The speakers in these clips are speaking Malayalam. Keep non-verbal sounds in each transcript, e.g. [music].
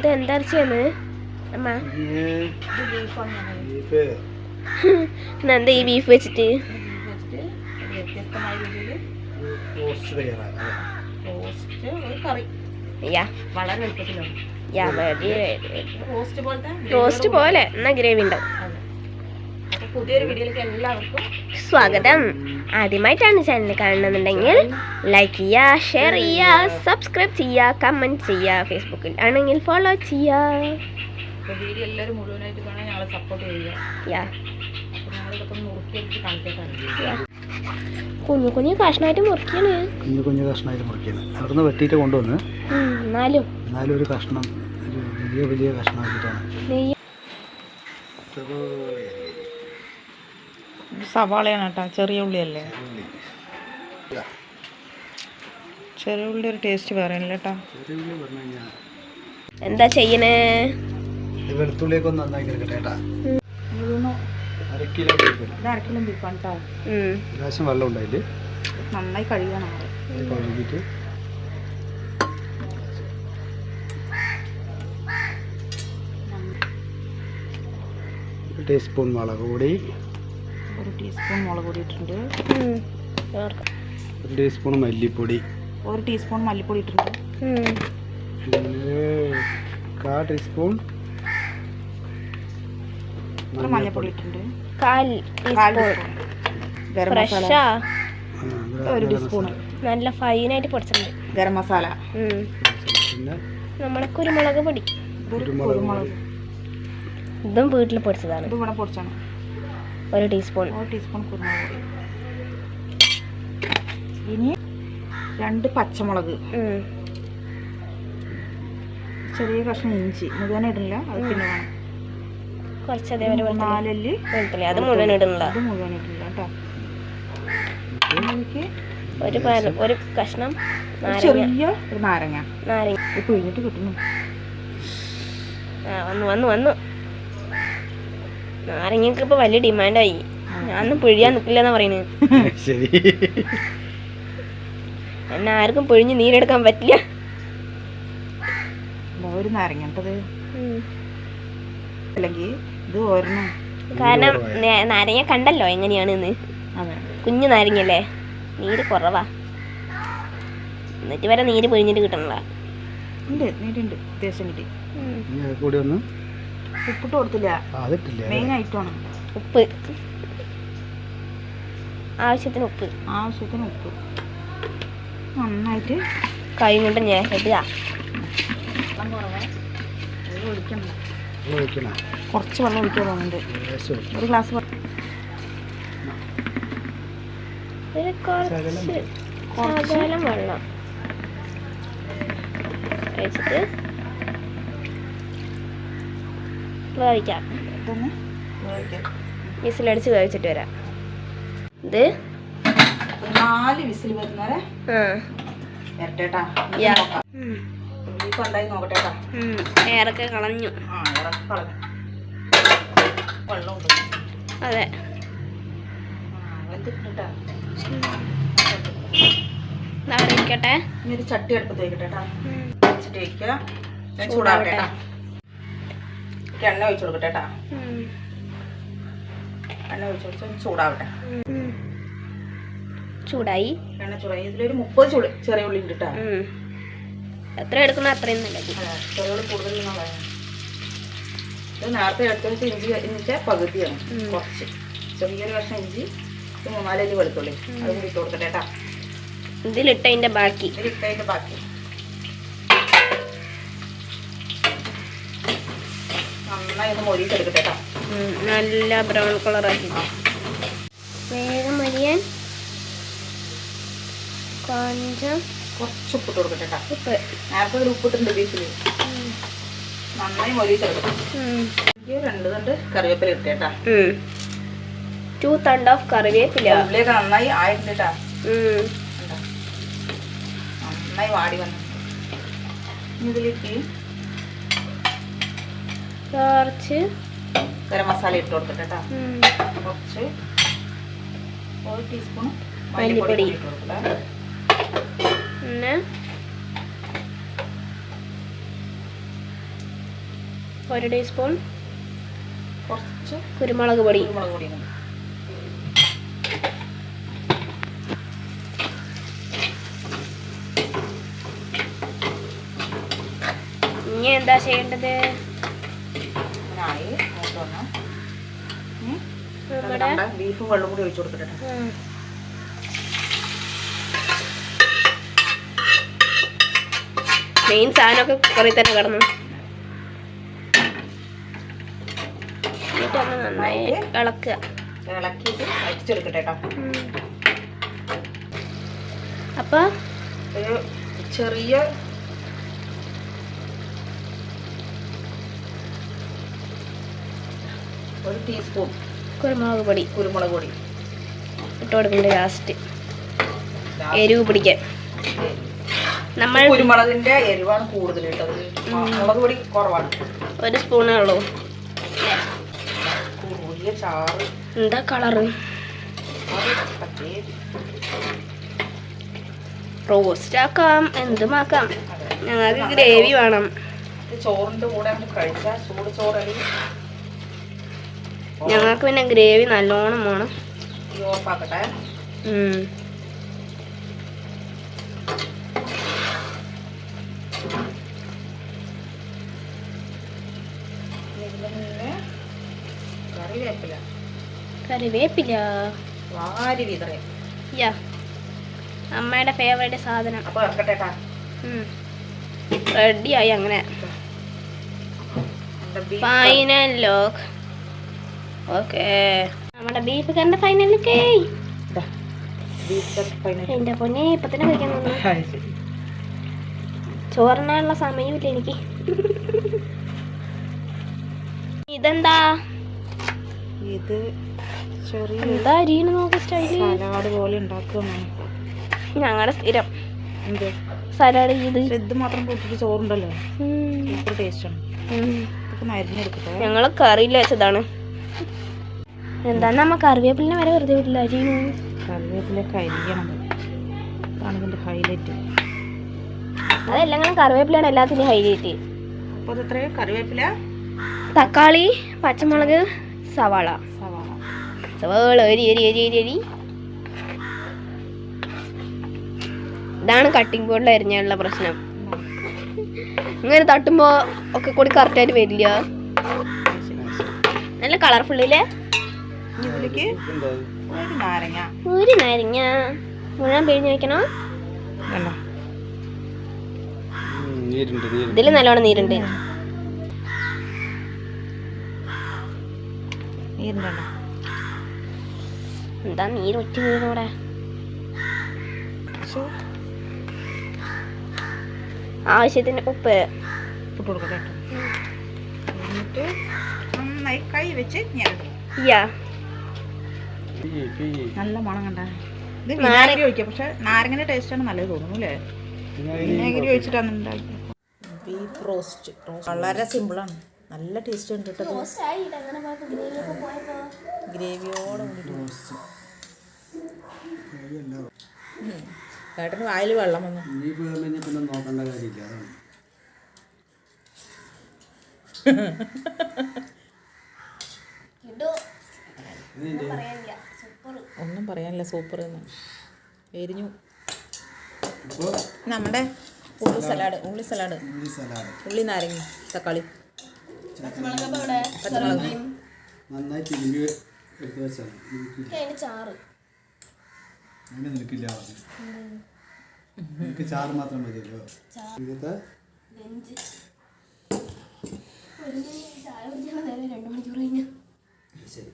ഇത് എന്താ ഇറച്ചിയാണ്? അമ്മ. എന്താ [laughs] ഈ ബീഫ് വെച്ചിട്ട്? റോസ്റ്റ് പോലെ എന്നാ ഗ്രേവി ഉണ്ടാവും. പുതിയൊരു വീഡിയോയിലേക്ക് എല്ലാവർക്കും സ്വാഗതം. ആദ്യമായിട്ടാണ് ചാനൽ കാണണമെന്നുണ്ടെങ്കിൽ ലൈക്ക് ചെയ്യുക ഷെയർ ചെയ്യുക സബ്സ്ക്രൈബ് ചെയ്യുക കമന്റ് ചെയ്യുക. ഫേസ്ബുക്കിൽ ആണെങ്കിൽ ഫോളോ ചെയ്യുക. വീഡിയോ എല്ലാവരും മുഴുവനായിട്ട് കാണാൻ ഞങ്ങളെ സപ്പോർട്ട് ചെയ്യുക. കുഞ്ഞു കുഞ്ഞു കഷ്ണമായിട്ട് മുറിക്കാണ് കുഞ്ഞു കുഞ്ഞു കഷ്ണമായിട്ട് മുറിക്കുന്നത് അവിടുന്ന് വെട്ടിയിട്ട് കൊണ്ടുവന്ന് എന്നാലും. എന്നാലും ഒരു കഷ്ണം വലിയ വലിയ കഷ്ണമാക്കിയിട്ടാണ്. നെയ്യ്. സവാളയാണ് കേട്ടോ ചെറിയ ഉള്ളിയല്ലേ? ചെറിയ ഉള്ളി. ഒരു ടേസ്റ്റ് കേട്ടോ. പറഞ്ഞു എന്താ ചെയ്യണേ? വെളുത്തുള്ളിയൊക്കെ ഒന്ന് കേട്ടാ അര കിലോ ബീഫാണ് കേട്ടോ ലേശം വെള്ളം ഉണ്ടായില്ലേ നന്നായി കഴുകണം കഴുകിയിട്ട്. ടീസ്പൂൺ മുളക് പൊടി. ടീസ്പൂൺ മുളക് പൊടി ഇട്ടിട്ടുണ്ട് ഒരു ടീസ്പൂൺ മല്ലിപ്പൊടി. ഒരു ടീസ്പൂൺ മല്ലിപ്പൊടി ഇട്ടിട്ടുണ്ട്. കാ ടീസ്പൂൺ മഞ്ഞൾപ്പൊടി ഇട്ടിട്ടുണ്ട്. കാൽ ഗരം മസാല. ഒരു ടീസ്പൂൺ. നല്ല ഫൈനായിട്ട് പൊടിച്ചിട്ടുണ്ട്. ഗരം മസാല. നമ്മളെ കുരുമുളക് പൊടി. കുരുമുളക് ഇതും വീട്ടിൽ പൊടിച്ചതാണ്. ഇതും ഇവിടെ പൊടിച്ചാണ്. ഒരു ടീസ്പൂൺ ഒരു ടീസ്പൂൺ കുരുമുളക് ഇനി രണ്ട് പച്ചമുളക്. ചെറിയ കഷ്ണം ഇഞ്ചി. മുഴുവൻ ഇടില്ല അത് പിന്നെ വേണം. കുറച്ച് അതേപോലെ നാലല്ലി വെളുത്തുള്ളി. അത് മുഴുവൻ ഇടുന്നില്ല അത് മുഴുവൻ ഇടില്ല കേട്ടോ. എനിക്ക് ഒരു ഒരു കഷ്ണം ചെറിയ ഒരു നാരങ്ങ. നാരങ്ങ. പിഴിഞ്ഞിട്ട് കിട്ടുന്നു ആ വന്നു വന്നു വന്നു. നാരങ്ങക്ക് ഇപ്പൊ വലിയ ഡിമാൻഡായി. ഞാനൊന്നും പിഴിയാൻ നിക്കില്ലെന്നാ പറയുന്നത് ശരി. എന്നെ ആർക്കും പിഴിഞ്ഞ് നീരെടുക്കാൻ പറ്റില്ല. ഒരു നാരങ്ങ അല്ലെങ്കിൽ ഇത് ഓരണം കാരണം നാരങ്ങ കണ്ടല്ലോ എങ്ങനെയാണെന്ന്. കുഞ്ഞു നാരങ്ങല്ലേ നീര് കുറവാ. എന്നിട്ട് വരെ നീര് പിഴിഞ്ഞിട്ട് കിട്ടണല്ല ഉണ്ട് നീരുണ്ട്. അത്യാവശ്യം കിട്ടി. കൂടി ഒന്ന് ഉപ്പിട്ട് കൊടുത്തില്ല. ആ, അതിട്ടില്ലേ? മെയിൻ ഐറ്റമാണ് ഉപ്പ്. ആവശ്യത്തിന് ഉപ്പ്. ആവശ്യത്തിന് ഉപ്പ്. നന്നായിട്ട് കൈ കൊണ്ട് ഞാൻ വെള്ളം വെള്ളം ഒഴിക്കണം. കുറച്ച് വെള്ളം ഒഴിക്കാൻ തോന്നുന്നുണ്ട്. ഒഴിക്കണം. ഒരു ഗ്ലാസ് വെള്ളം. വെള്ളം. ഒഴിച്ചിട്ട് വേവിക്കാം. വിസിലടിച്ച് വേവിച്ചിട്ട് വരാം. ഇത്? നാല് വിസിൽ വരുന്നവരെ വരട്ടേട്ടാ. ഉണ്ടായി നോക്കട്ടേട്ടാ. എയറൊക്കെ കളഞ്ഞു. അതെ. ഇരിക്കട്ടെ? ചട്ടി അടുപ്പത്ത് വയ്ക്കട്ടേട്ടാ ഉം. വെച്ചിട്ട് വയ്ക്കുക ഞാൻ ചൂടാവട്ടേട്ടാ എണ്ണ ഒഴിച്ചു കൊടുക്കട്ടെ കേട്ടാ. എണ്ണ ഒഴിച്ചു കൊടുത്ത് ചൂടാവട്ടെ. ചൂടായി. എണ്ണ ചൂടായി. ഇതിലൊരു മുപ്പത് ചൂട് ചെറിയ ഉള്ളി ഉണ്ട് കേട്ടോ. എത്ര എടുക്കുന്ന അത്രയും നല്ലത്. ചെറിയ ഉള്ളി കൂടുതൽ ഇത് നേരത്തെ എടുത്തു വെച്ച ഇഞ്ചി ഇഞ്ചിച്ച പകുതിയാണ് കുറച്ച്. ചെറിയൊരു കഷ്ണം ഇഞ്ചി മൂന്നാലഞ്ച് വെളുത്തുള്ളി. അത് കൂടി കൊടുക്കട്ടെ കേട്ടാ. ഇതിലിട്ടതിന്റെ ബാക്കി. ഇതിലിട്ടതിന്റെ ബാക്കി. നന്നായി ഒന്ന് മൊരിച്ചെടുക്കട്ടെ കേട്ടോ നല്ല ബ്രൗൺ കളറാക്കി. വേഗം മരിയാൻ. കൊഞ്ചം കുറച്ച് ഉപ്പിട്ട് കൊടുക്കട്ടെ കേട്ടോ ഉപ്പ്. നേരത്തെ ഒരു ഉപ്പിട്ടുണ്ട് ബീഫിൽ നന്നായി മൊരിച്ചെടുക്കണം രണ്ട് തണ്ട് കറിവേപ്പില ഇട്ടേ കേട്ടാ. ഉം. ടു തണ്ട് ഓഫ് കറിവേപ്പില. നന്നായി ആയിട്ടുണ്ട് കേട്ടാ നന്നായി വാടി വന്നു ഇതിലേക്ക് കുറച്ച് ഗരം മസാല ഇട്ട് കൊടുത്തിട്ട് കേട്ടോ. കുറച്ച് ഒരു ടീസ്പൂൺ മല്ലിപ്പൊടി. ഇട്ട് കൊടുക്കട്ടെ പിന്നെ ഒരു ടീസ്പൂൺ കുറച്ച് കുരുമുളക് പൊടി കുരുമുളക് പൊടി. ഇനി എന്താ ചെയ്യേണ്ടത് വന്ന്. നമ്മുടെ ബീഫും വെള്ളം കൂടി ഒഴിച്ചു കൊടുത്തിട്ട്. മെയിൻ സാധനമൊക്കെ കുറേ തന്നെ കിടന്നു. നന്നായി ഇളക്കുക. ഇളക്കിയിട്ട് അരിച്ചെടുക്കട്ടെ കേട്ടോ. ഉം. അപ്പൊ? ഒരു ചെറിയ ഒരു ടീസ്പൂൺ കുരുമുളക് പൊടി. കുരുമുളക് പൊടി. ഇട്ട് കൊടുക്കുന്നുണ്ട് ലാസ്റ്റ് എരിവ് പിടിക്കാൻ. നമ്മൾ കുരുമുളകിന്റെ എരിവാണ് കൂടുതൽ മുളക് പൊടി കുറവാണ്. ഒരു സ്പൂണേ ഉള്ളൂ. ചാറ്. എന്താ കളറ് റോസ്റ്റ് ആക്കാം എന്തുമാക്കാം. ഞങ്ങൾക്ക് ഗ്രേവി വേണം. ചോറിന്റെ കൂടെ കഴിച്ചാൽ ചൂട് ചോറരി ഞങ്ങൾക്ക് പിന്നെ ഗ്രേവി നല്ലോണം വേണം. ഓഫാക്കട്ടെ. കറിവേപ്പില. കറിവേപ്പില? വാരി യാ അമ്മയുടെ ഫേവറേറ്റ് സാധനം. ഇറക്കട്ടെ റെഡിയായി അങ്ങനെ. Final lock okay. നമ്മുടെ ബീഫ് കണ്ട ഫൈനലൊക്കെ. എന്റെ പൊന്നെ ഇപ്പൊ തന്നെ കഴിക്കാൻ. ചോറിനാനുള്ള സമയമില്ല എനിക്ക്. ഇതെന്താ? ഇത് ചെറിയ എന്താ അരിയാണ് നോക്ക് സ്റ്റൈൽ? സലാഡ് പോലെ ഞങ്ങളുടെ സ്ഥിരം. സലാഡ് ചെയ്ത് ഇത് മാത്രം കൂട്ടിട്ട് ചോറുണ്ടല്ലോ. സൂപ്പർ ടേസ്റ്റാണ് ഞങ്ങൾ കറിയിൽ വെച്ചതാണ് എന്താ നമ്മ കറിവേപ്പിലിനെ വരെ വെറുതെ വിട്ടില്ല അരിയുന്നു കറിവേപ്പിലൊക്കെ അരിയണം അതാണ് ഇതിന്റെ ഹൈലൈറ്റ് അതെല്ലാം കറിവേപ്പിലാണ് എല്ലാത്തിനും ഹൈലൈറ്റ് അപ്പോൾ അത് കറിവേപ്പില? തക്കാളി പച്ചമുളക് സവാള. സവാള. സവാള എരി എരി എരി എരി എരി ഇതാണ് കട്ടിംഗ് ബോർഡിൽ അരിഞ്ഞുള്ള പ്രശ്നം. ഇങ്ങനെ തട്ടുമ്പോ ഒക്കെ കൂടി കറക്റ്റായിട്ട് വരില്ല. നല്ല കളർഫുള്ളില്ലേ ഇനി ഇതിലേക്ക് ഒരു നാരങ്ങ. ഒരു നാരങ്ങ. മുഴുവൻ പിഴിഞ്ഞ് വെക്കണോ? വേണ്ട. ഇതിൽ നല്ലോണം നീരുണ്ട്. നീരുണ്ടോ എന്താ നീര് ഒറ്റ വീഴൂടെ ആവശ്യത്തിന് ഉപ്പ്. കൊടുക്കട്ടെ എന്നിട്ട് നന്നായി കൈ വെച്ച് ഞാൻ യാ. നല്ല മണം കണ്ട. ഇത് വിനാഗിരി ഒഴിക്കുക പക്ഷെ നാരങ്ങന്റെ ടേസ്റ്റാണ് നല്ലത് തോന്നുന്നു അല്ലേ? വിനാഗിരി ഒഴിച്ചിട്ടാണ് ഉണ്ടാക്കിയത് ബീഫ് റോസ്റ്റ് വളരെ സിമ്പിളാണ് നല്ല ടേസ്റ്റ് ഉണ്ട് കേട്ടോ ഗ്രേവിയോടെ ചേട്ടന് വായിൽ വെള്ളം വന്നു. പിന്നെ നോക്കേണ്ട കാര്യമില്ല. ഒന്നും പറയാനില്ല സൂപ്പർ എന്ന്. എരിഞ്ഞു. നമ്മുടെ ഉള്ളി സലാഡ് ഉള്ളി സലാഡ്. ഉള്ളി നാരങ്ങ തക്കാളി. നന്നായി തിരുമ്പി എടുത്ത് വെച്ചാൽ നിനക്ക് ചാറ്. നിനക്കില്ല നിനക്ക് ചാറ് മാത്രം മതിയല്ലോ. ഇന്നത്തെ ശരി.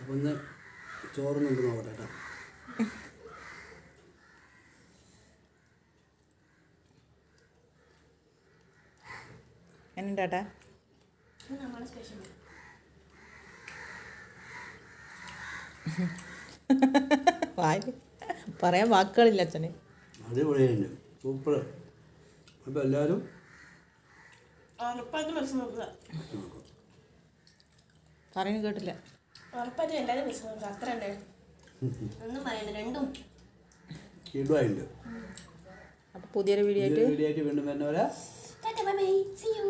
അപ്പോൾ ഒന്ന് ചോറ് നമുക്ക് നോക്കട്ടെ കേട്ടോ എന്നുണ്ടാട്ടാ വായി. പറയാൻ വാക്കുകളില്ല അച്ഛനെ. അടിപൊളിയുണ്ട് സൂപ്പർ. അപ്പോൾ എല്ലാവരും പറയുന്നത് കേട്ടില്ല. രണ്ടും. ഇടുവായിട്ടുണ്ട് അപ്പോൾ പുതിയൊരു വീഡിയോ ആയിട്ട് വീഡിയോ ആയിട്ട് വീണ്ടും വരുന്നവരാ ബൈ ബൈ സീ യു